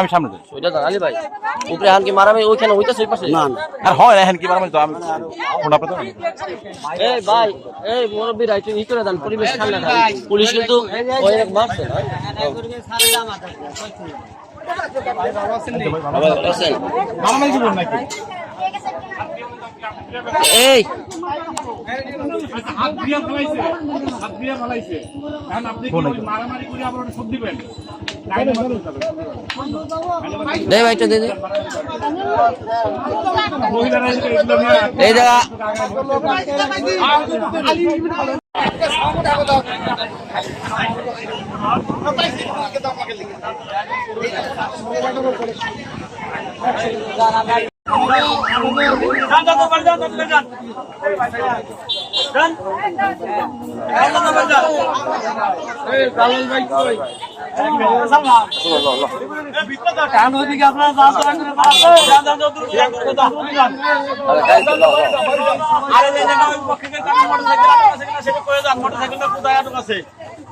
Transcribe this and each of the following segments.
আমি সামনে যাই। ওইটা দাঁড়ালি ভাই। উপরে হান কি মারামি ওইখানে ওইটা সেই পাশে। আর হয় না এখন কি পারবেন তো আমি ফোন আপনাদের এই ভাই এই মুরব্বী রাইট ই করে পরিবেশ ঠান্ডা পুলিশ কিন্তু ওই এক মারছে না। মারামারি ওটা সব দিবেন? লাইনে মারতে হবে। দে ভাইটা দে দে মহিলারা এগুলো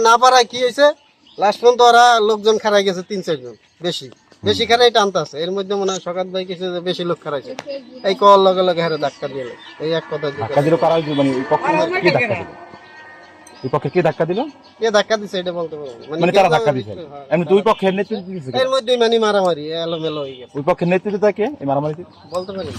না পারায় কি হয়েছে? লাস্ট পর্যন্ত ওরা লোকজন খারাই গেছে তিন চারজন বেশি। বেশি খারাই টানতে আছে। এর মধ্যে মনে হয় সকাল ভাই কিছু বেশি লোক খারাইছে। এই কল লগে লগে হারে ধাক্কা দিয়ে এই এক কথা ধাক্কা দিল কারা? মানে পক্ষে কে ধাক্কা দিল? ওই পক্ষে কে ধাক্কা দিল? কে ধাক্কা দিছে এটা বলতে পারব মানে তারা ধাক্কা দিছে? হ্যাঁ। এমনি দুই পক্ষের নেতৃত্ব দিছে এর মধ্যে মানে মারামারি এলোমেলো হয়ে গেছে। ওই পক্ষের নেতৃত্ব কে এই মারামারিতে? বলতে পারি।